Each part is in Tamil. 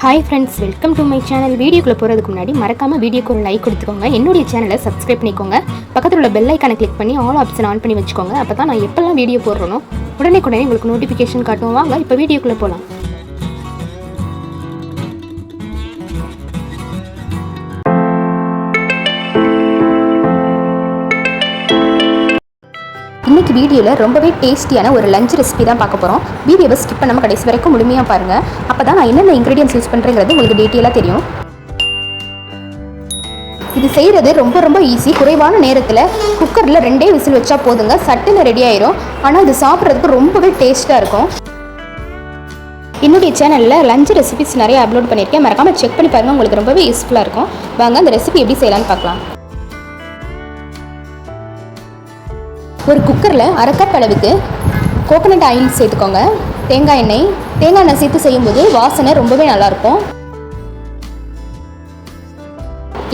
Hi friends welcome to my channel வீடியோக்குள்ளே போகிறதுக்கு முன்னாடி மறக்காமல் வீடியோக்கு ஒரு லைக் கொடுத்துக்கோங்க. என்னுடைய சேனலை சப்ஸ்கிரைப் பண்ணிக்கோங்க. பக்கத்தில் உள்ள பெல் ஐக்கானை கிளிக் பண்ணி ஆல் ஆப்ஷன் ஆன் பண்ணி வச்சுக்கோங்க. அப்போ தான் நான் எப்போல்லாம் வீடியோ போடுறனோ உடனே உடனே உங்களுக்கு நோட்டிஃபிகேஷன் காட்டும். வாங்க இப்போ வீடியோக்குள்ளே போகலாம் இன்னைக்கு வீடியோவில் ரொம்பவே டேஸ்டியான ஒரு லஞ்ச் ரெசிபி தான் பார்க்க போகிறோம் வீடியோவை ஸ்கிப் பண்ணாமல் கடைசி வரைக்கும் முழுமையாக பாருங்கள் அப்போ தான் நான் என்னென்ன இன்க்ரீடியன்ஸ் யூஸ் பண்ணுறேங்கிறது உங்களுக்கு டீட்டெயிலாக தெரியும். இது செய்கிறது ரொம்ப ரொம்ப ஈஸி குறைவான நேரத்தில் குக்கரில் ரெண்டே விசில் வச்சா போதுங்க. சட்டுன்னு ரெடி ஆயிரும். ஆனால் இது சாப்பிட்றதுக்கு ரொம்பவே டேஸ்ட்டாக இருக்கும். என்னுடைய சேனலில் லஞ்ச் ரெசிபிஸ் நிறைய அப்லோட் பண்ணியிருக்கேன் மறக்காமல் செக் பண்ணி பாருங்கள் உங்களுக்கு ரொம்பவே யூஸ்ஃபுல்லாக இருக்கும். வாங்க அந்த ரெசிபி எப்படி செய்யலாம்னு பார்க்கலாம். ஒரு குக்கரில் அரை கப் அளவுக்கு கோகோனட் ஆயில் சேர்த்துக்கோங்க. தேங்காய் எண்ணெய். தேங்காய் எண்ணெய் சேர்த்து செய்யும்போது வாசனை ரொம்பவே நல்லாயிருக்கும்.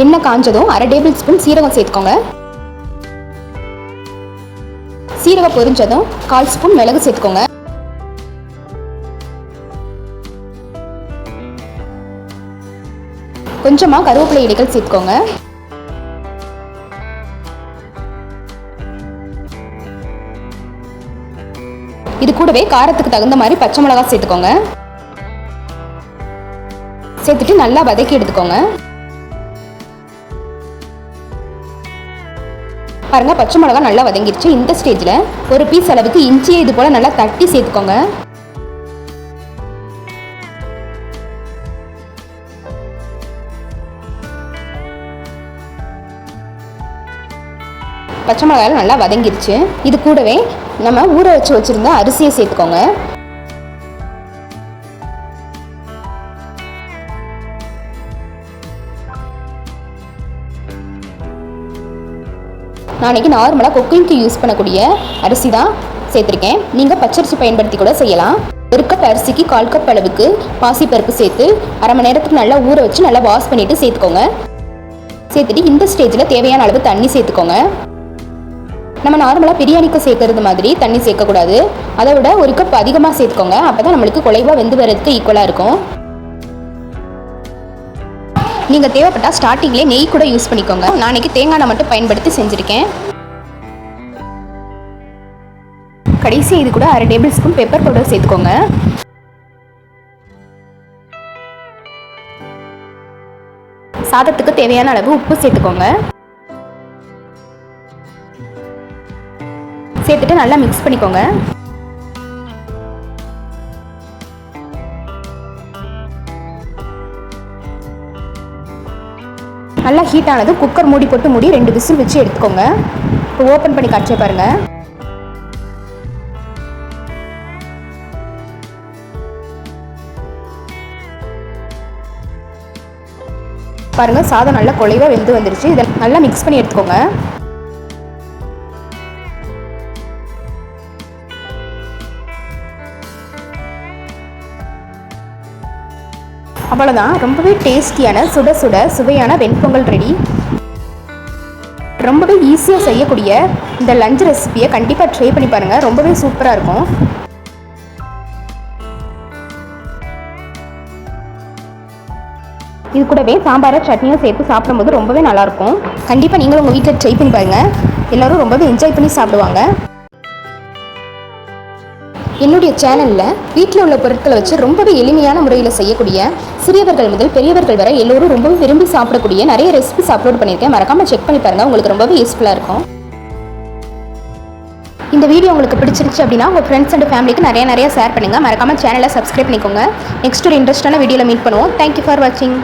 எண்ணெய் காஞ்சதும் அரை டேபிள் ஸ்பூன் சீரகம் சேர்த்துக்கோங்க. சீரகம் பொரிஞ்சதும் கால் ஸ்பூன் மிளகு சேர்த்துக்கோங்க. கொஞ்சமாக கருவேப்பிலை இலைகள் சேர்த்துக்கோங்க. இது கூடவே காரத்துக்கு தகுந்த மாதிரி பச்சை மிளகா சேர்த்துக்கோங்க. சேர்த்துட்டு நல்லா வதக்கி எடுத்துக்கோங்க. பாருங்க பச்சை மிளகா நல்லா வதங்கிடுச்சு இந்த ஸ்டேஜில் ஒரு பீஸ் அளவுக்கு இஞ்சியை இது போல் நல்லா தட்டி சேர்த்துக்கோங்க. பச்சை மிளகாயில் நல்லா வதங்கிருச்சு. இது கூடவே நம்ம ஊற வச்சு வச்சுருந்த அரிசியை சேர்த்துக்கோங்க. நான் இன்னைக்கு நார்மலாக குக்கிங்க்கு யூஸ் பண்ணக்கூடிய அரிசி தான் சேர்த்துருக்கேன். நீங்கள் பச்சரிசி பயன்படுத்தி கூட செய்யலாம். ஒரு கப் அரிசிக்கு கால் கப் அளவுக்கு பாசிப்பருப்பு சேர்த்து அரை மணி நேரத்துக்கு நல்லா ஊற வச்சு நல்லா வாஷ் பண்ணிவிட்டு சேர்த்துக்கோங்க. சேர்த்துட்டு இந்த ஸ்டேஜில் தேவையான அளவு தண்ணி சேர்த்துக்கோங்க. நம்ம நார்மலாக பிரியாணிக்கு சேர்க்கறது மாதிரி தண்ணி சேர்க்கக்கூடாது. அதை விட ஒரு கப் அதிகமாக சேர்த்துக்கோங்க. அப்போ தான் நம்மளுக்கு குலைவாக வெந்து வர்றதுக்கு ஈக்குவலாக இருக்கும். நீங்கள் தேவைப்பட்டால் ஸ்டார்டிங்லேயே நெய் கூட யூஸ் பண்ணிக்கோங்க. நான் தேங்காய் மட்டும் பயன்படுத்தி செஞ்சுருக்கேன். கடைசி இது கூட அரை டேபிள் ஸ்பூன் பெப்பர் பவுடர் சேர்த்துக்கோங்க. சாதத்துக்கு தேவையான அளவு உப்பு சேர்த்துக்கோங்க. சேர்த்துட்டு நல்லா மிக்ஸ் பண்ணிக்கோங்க. நல்லா ஹீட் ஆனது குக்கர் மூடி போட்டு மூடி ரெண்டு விசில் வச்சு எடுத்துக்கோங்க. இப்போ ஓப்பன் பண்ணி காய்ச்சே பாருங்க. பாருங்க சாதம் நல்லா குழைவா வெந்து வந்துருச்சு. இதை நல்லா மிக்ஸ் பண்ணி எடுத்துக்கோங்க. அவ்வளோதான் ரொம்பவே டேஸ்டியான சுட சுட சுவையான வெண்பொங்கல் ரெடி. ரொம்பவே ஈஸியாக செய்யக்கூடிய இந்த லஞ்ச் ரெசிபியை கண்டிப்பாக ட்ரை பண்ணி பாருங்கள் ரொம்பவே சூப்பராக இருக்கும். இது கூடவே சாம்பாரை சட்னியும் சேர்த்து சாப்பிடும்போது ரொம்பவே நல்லாயிருக்கும் கண்டிப்பாக நீங்களும் உங்கள் வீட்டில் ட்ரை பண்ணி பாருங்கள் எல்லோரும் ரொம்பவே என்ஜாய் பண்ணி சாப்பிடுவாங்க. என்னுடைய சேனலில் வீட்டில் உள்ள பொருட்களை வச்சு ரொம்பவே எளிமையான முறையில் செய்யக்கூடிய சிறியவர்கள் முதல் பெரியவர்கள் வரை எல்லோரும் ரொம்பவே விரும்பி சாப்பிடக்கூடிய நிறைய ரெசிபிஸ் அப்லோட் பண்ணியிருக்கேன். மறக்காமல் செக் பண்ணி பாருங்கள் உங்களுக்கு ரொம்பவே யூஸ்ஃபுல்லாக இருக்கும். இந்த வீடியோ உங்களுக்கு பிடிச்சிருச்சு அப்படின்னா உங்கள் ஃப்ரெண்ட்ஸ் அண்ட் ஃபேமிலிக்கு நிறைய நிறைய ஷேர் பண்ணுங்கள் மறக்காமல் சேனலை சப்ஸ்கிரைப் பண்ணிக்கோங்க. நெக்ஸ்ட் ஒரு இன்ட்ரெஸ்டான வீடியோவில் மீட் பண்ணுவோம். தேங்க்யூ ஃபார் வாட்சிங்